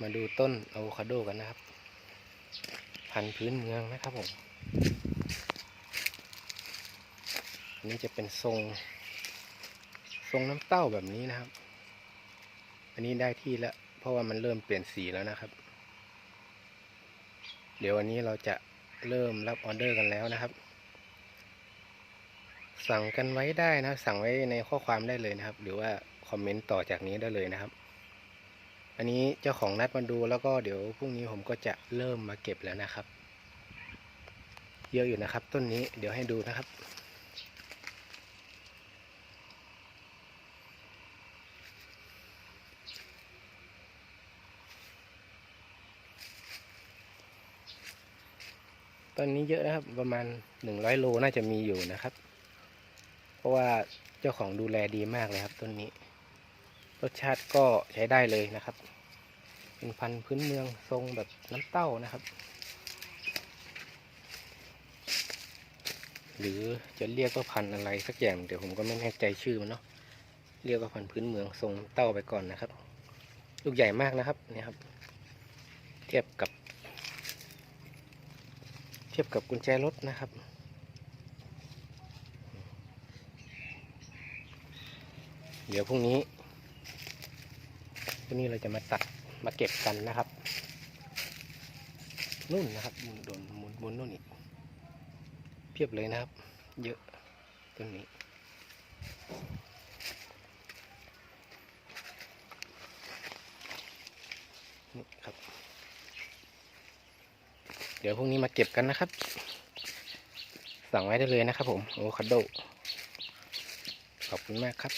มาดูต้นอะโวคาโดกันนะครับ พันธุ์พื้นเมืองนะครับผมอันนี้จะเป็นทรงทรงน้ำเต้าแบบนี้นะครับ อันนี้ได้ที่แล้ว เพราะว่ามันเริ่มเปลี่ยนสีแล้วนะครับ เดี๋ยววันนี้เราจะเริ่มรับออเดอร์กันแล้วนะครับ สั่งกันไว้ได้นะ สั่งไว้ในข้อความได้เลยนะครับ หรือว่าคอมเมนต์ต่อจากนี้ได้เลยนะครับ อันนี้เจ้าของนัดมาดูแล้วก็เดี๋ยวพรุ่งนี้ผมก็จะเริ่มมาเก็บแล้วนะครับ เยอะอยู่นะครับ ต้นนี้เดี๋ยวให้ดูนะครับ ต้นนี้เยอะนะครับประมาณหนึ่งร้อยโลน่าจะมีอยู่นะครับ เพราะว่าเจ้าของดูแลดีมากเลยครับต้นนี้ รสชาติก็ใช้ได้เลยนะครับ เป็นพันธุ์พื้นเมืองทรงแบบน้ำเต้านะครับ หรือจะเรียกว่าพันธุ์อะไรสักอย่างเดี๋ยวผมก็ไม่แน่ใจชื่อมันเนาะเรียกว่าพันธุ์พื้นเมืองทรงเต้าไปก่อนนะครับ ลูกใหญ่มากนะครับเนี่ยครับ เทียบกับ เทียบกับกุญแจรถนะครับเดี๋ยวพรุ่งนี้ พรุ่งนี้เราจะมาตัดมาเก็บกันนะครับนู่นนะครับมุนโดนมุนมุนนู่นอีกเพียบเลยนะครับ เยอะต้นนี้นี่ครับ เดี๋ยวพรุ่งนี้มาเก็บกันนะครับ สั่งไว้ได้เลยนะครับผมโอคาโดขอบคุณมากครับ